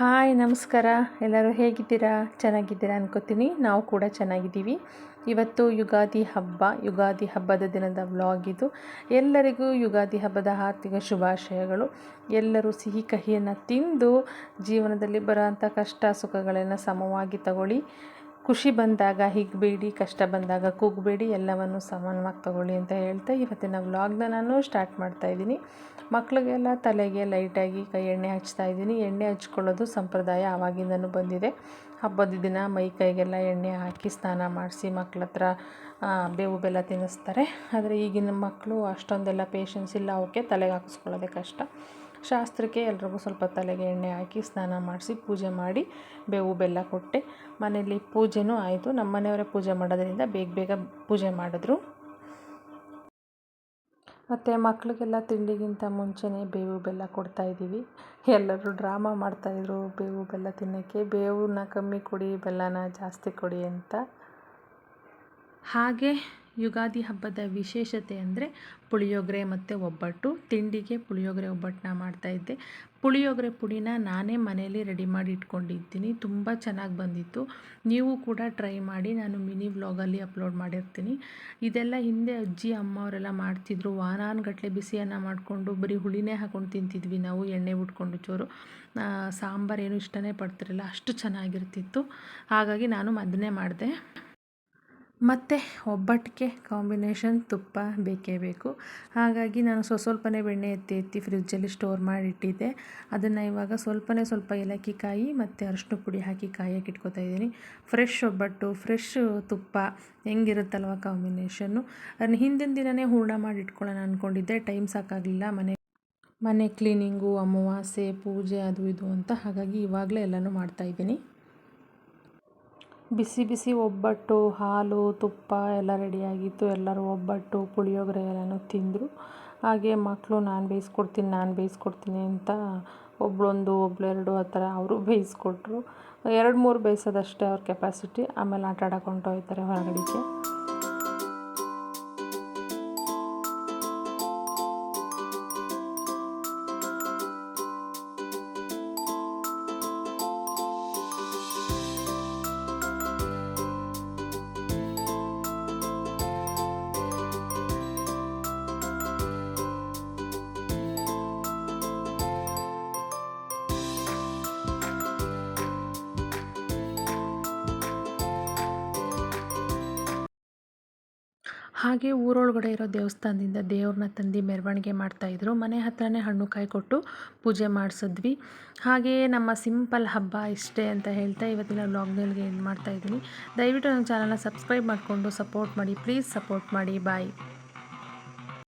Hi, ನಮಸ್ಕಾರ. ಎಲ್ಲರೂ ಹೇಗಿದ್ದೀರಾ? ಚೆನ್ನಾಗಿದ್ದೀರಾ ಅನ್ಕೋತೀನಿ. ನಾವು ಕೂಡ ಚೆನ್ನಾಗಿದ್ದೀವಿ. ಇವತ್ತು ಯುಗಾದಿ ಹಬ್ಬ. ಯುಗಾದಿ ಹಬ್ಬದ ದಿನದ ವ್ಲಾಗ್ ಇದು. ಎಲ್ಲರಿಗೂ ಯುಗಾದಿ ಹಬ್ಬದ ಆರ್ಥಿಕ ಶುಭಾಶಯಗಳು. ಎಲ್ಲರೂ ಸಿಹಿ ಕಹಿಯನ್ನು ತಿಂದು ಜೀವನದಲ್ಲಿ ಬರೋಂಥ ಕಷ್ಟ ಸುಖಗಳನ್ನು ಸಮವಾಗಿ ತಗೊಳ್ಳಿ. ಖುಷಿ ಬಂದಾಗ, ಹಿಗ್ಬೇಡಿ, ಕಷ್ಟ ಬಂದಾಗ ಕುಗ್ಬೇಡಿ, ಎಲ್ಲವನ್ನು ಸಮಾನವಾಗಿ ತಗೊಳ್ಳಿ ಅಂತ ಹೇಳ್ತಾ ಇವತ್ತಿನ ವ್ಲಾಗ್ನ ನಾನು ಸ್ಟಾರ್ಟ್ ಮಾಡ್ತಾ ಇದ್ದೀನಿ. ಮಕ್ಕಳಿಗೆಲ್ಲ ತಲೆಗೆ ಲೈಟಾಗಿ ಕೈ ಎಣ್ಣೆ ಹಚ್ತಾ ಇದ್ದೀನಿ. ಎಣ್ಣೆ ಹಚ್ಕೊಳ್ಳೋದು ಸಂಪ್ರದಾಯ ಆವಾಗಿಂದನೂ ಬಂದಿದೆ. ಹಬ್ಬದ ದಿನ ಮೈ ಕೈಗೆಲ್ಲ ಎಣ್ಣೆ ಹಾಕಿ ಸ್ನಾನ ಮಾಡಿಸಿ ಮಕ್ಳ ಹತ್ರ ಬೇವು ಬೆಲ್ಲ ತಿನ್ನಿಸ್ತಾರೆ. ಆದರೆ ಈಗಿನ ಮಕ್ಕಳು ಅಷ್ಟೊಂದೆಲ್ಲ ಪೇಷನ್ಸ್ ಇಲ್ಲ. ಅವಕ್ಕೆ ತಲೆಗೆ ಹಾಕಿಸ್ಕೊಳ್ಳೋದೇ ಕಷ್ಟ. ಶಾಸ್ತ್ರಕ್ಕೆ ಎಲ್ರಿಗೂ ಸ್ವಲ್ಪ ತಲೆಗೆ ಎಣ್ಣೆ ಹಾಕಿ ಸ್ನಾನ ಮಾಡಿಸಿ ಪೂಜೆ ಮಾಡಿ ಬೇವು ಬೆಲ್ಲ ಕೊಟ್ಟೆ. ಮನೆಯಲ್ಲಿ ಪೂಜೆನೂ ಆಯಿತು. ನಮ್ಮ ಮನೆಯವರೇ ಪೂಜೆ ಮಾಡೋದರಿಂದ ಬೇಗ ಬೇಗ ಪೂಜೆ ಮಾಡಿದ್ರು. ಮತ್ತು ಮಕ್ಕಳಿಗೆಲ್ಲ ತಿಂಡಿಗಿಂತ ಮುಂಚೆನೇ ಬೇವು ಬೆಲ್ಲ ಕೊಡ್ತಾಯಿದ್ದೀವಿ ಎಲ್ಲರೂ ಡ್ರಾಮಾ ಮಾಡ್ತಾಯಿದ್ರು ಬೇವು ಬೆಲ್ಲ ತಿನ್ನೋಕ್ಕೆ. ಬೇವನ್ನ ಕಮ್ಮಿ ಕೊಡಿ, ಬೆಲ್ಲನ ಜಾಸ್ತಿ ಕೊಡಿ ಅಂತ. ಹಾಗೆ ಯುಗಾದಿ ಹಬ್ಬದ ವಿಶೇಷತೆ ಅಂದರೆ ಪುಳಿಯೋಗರೆ ಮತ್ತು ಒಬ್ಬಟ್ಟು. ತಿಂಡಿಗೆ ಪುಳಿಯೋಗರೆ ಒಬ್ಬಟ್ಟನ್ನ ಮಾಡ್ತಾಯಿದ್ದೆ ಪುಳಿಯೋಗರೆ ಪುಡಿನ ನಾನೇ ಮನೆಯಲ್ಲಿ ರೆಡಿ ಮಾಡಿ ಇಟ್ಕೊಂಡಿದ್ದೀನಿ. ತುಂಬ ಚೆನ್ನಾಗಿ ಬಂದಿತ್ತು. ನೀವು ಕೂಡ ಟ್ರೈ ಮಾಡಿ ನಾನು ಮಿನಿ ವ್ಲಾಗಲ್ಲಿ ಅಪ್ಲೋಡ್ ಮಾಡಿರ್ತೀನಿ. ಇದೆಲ್ಲ ಹಿಂದೆ ಅಜ್ಜಿ, ಅಮ್ಮ ಅವರೆಲ್ಲ ಮಾಡ್ತಿದ್ರು. ವಾರಾನ್ಗಟ್ಲೆ ಬಿಸಿಯನ್ನು ಮಾಡಿಕೊಂಡು ಬರೀ ಹುಳಿನೇ ಹಾಕೊಂಡು ತಿಂತಿದ್ವಿ ನಾವು, ಎಣ್ಣೆ ಬಿಟ್ಕೊಂಡು ಚೂರು. ಸಾಂಬಾರು ಏನು ಇಷ್ಟನೇ ಪಡ್ತಿರಲಿಲ್ಲ. ಅಷ್ಟು ಚೆನ್ನಾಗಿರ್ತಿತ್ತು. ಹಾಗಾಗಿ ನಾನು ಅದನ್ನೇ ಮಾಡಿದೆ. ಮತ್ತು ಒಬ್ಬಟ್ಟಿಗೆ ಕಾಂಬಿನೇಷನ್ ತುಪ್ಪ ಬೇಕೇ ಬೇಕು. ಹಾಗಾಗಿ ನಾನು ಸ್ವ ಸ್ವಲ್ಪನೇ ಬೆಣ್ಣೆ ಎತ್ತಿ ಎತ್ತಿ ಫ್ರಿಜ್ಜಲ್ಲಿ ಸ್ಟೋರ್ ಮಾಡಿಟ್ಟಿದ್ದೆ. ಅದನ್ನು ಇವಾಗ ಸ್ವಲ್ಪನೇ ಸ್ವಲ್ಪ ಏಲಕ್ಕಿ ಕಾಯಿ ಮತ್ತು ಅರಶಿನ ಪುಡಿ ಹಾಕಿ ಕಾಯಕ್ಕೆ ಇಟ್ಕೊತಾ ಇದ್ದೀನಿ. ಫ್ರೆಶ್ ಒಬ್ಬಟ್ಟು, ಫ್ರೆಶ್ ತುಪ್ಪ ಹೆಂಗಿರುತ್ತಲ್ವ ಕಾಂಬಿನೇಷನ್ನು. ಅದನ್ನು ಹಿಂದಿನ ದಿನವೇ ಹೂರ್ಣ ಮಾಡಿ ಇಟ್ಕೊಳ್ಳೋಣ ಅಂದ್ಕೊಂಡಿದ್ದೆ ಟೈಮ್ ಸಾಕಾಗಲಿಲ್ಲ. ಮನೆ ಮನೆ ಕ್ಲೀನಿಂಗು, ಅಮಾವಾಸ್ಯೆ, ಪೂಜೆ ಅದು ಇದು ಅಂತ ಹಾಗಾಗಿ ಇವಾಗಲೇ ಎಲ್ಲನೂ ಮಾಡ್ತಾಯಿದ್ದೀನಿ ಬಿಸಿ ಬಿಸಿ ಒಬ್ಬಟ್ಟು, ಹಾಲು, ತುಪ್ಪ ಎಲ್ಲ ರೆಡಿಯಾಗಿತ್ತು ಎಲ್ಲರೂ ಒಬ್ಬಟ್ಟು, ಪುಳಿಯೋಗರೆ ಎಲ್ಲನೂ ತಿಂದರು. ಹಾಗೆ ಮಕ್ಕಳು ನಾನು ಬೇಯಿಸ್ಕೊಡ್ತೀನಿ ನಾನು ಬೇಯಿಸ್ಕೊಡ್ತೀನಿ ಅಂತ ಒಬ್ಬಳೊಂದು ಒಬ್ಳೆರಡು ಆ ಥರ ಅವರು ಬೇಯಿಸ್ಕೊಟ್ರು. ಎರಡು ಮೂರು ಬೇಯಿಸೋದಷ್ಟೇ ಅವ್ರ ಕೆಪಾಸಿಟಿ ಆಮೇಲೆ ಆಟ ಆಡಕ್ಕೆ ಹೊಂಟೋಗ್ತಾರೆ ಹೊರಗಡೆಗೆ. ಹಾಗೆ ಊರೊಳಗಡೆ ಇರೋ ದೇವಸ್ಥಾನದಿಂದ ದೇವ್ರನ್ನ ತಂದು ಮೆರವಣಿಗೆ ಮಾಡ್ತಾಯಿದ್ರು ಮನೆ ಹತ್ರನೇ ಹಣ್ಣು ಕಾಯಿ ಕೊಟ್ಟು ಪೂಜೆ ಮಾಡಿಸಿದ್ವಿ. ಹಾಗೆಯೇ ನಮ್ಮ ಸಿಂಪಲ್ ಹಬ್ಬ ಇಷ್ಟೇ ಅಂತ ಹೇಳ್ತಾ ಇವತ್ತಿನ ವ್ಲಾಗ್ನಲ್ಲಿಗೆ ಏನು ಮಾಡ್ತಾಯಿದ್ದೀನಿ ದಯವಿಟ್ಟು ನನ್ನ ಚಾನಲ್ನ ಸಬ್ಸ್ಕ್ರೈಬ್ ಮಾಡಿಕೊಂಡು ಸಪೋರ್ಟ್ ಮಾಡಿ. ಪ್ಲೀಸ್ ಸಪೋರ್ಟ್ ಮಾಡಿ. ಬಾಯ್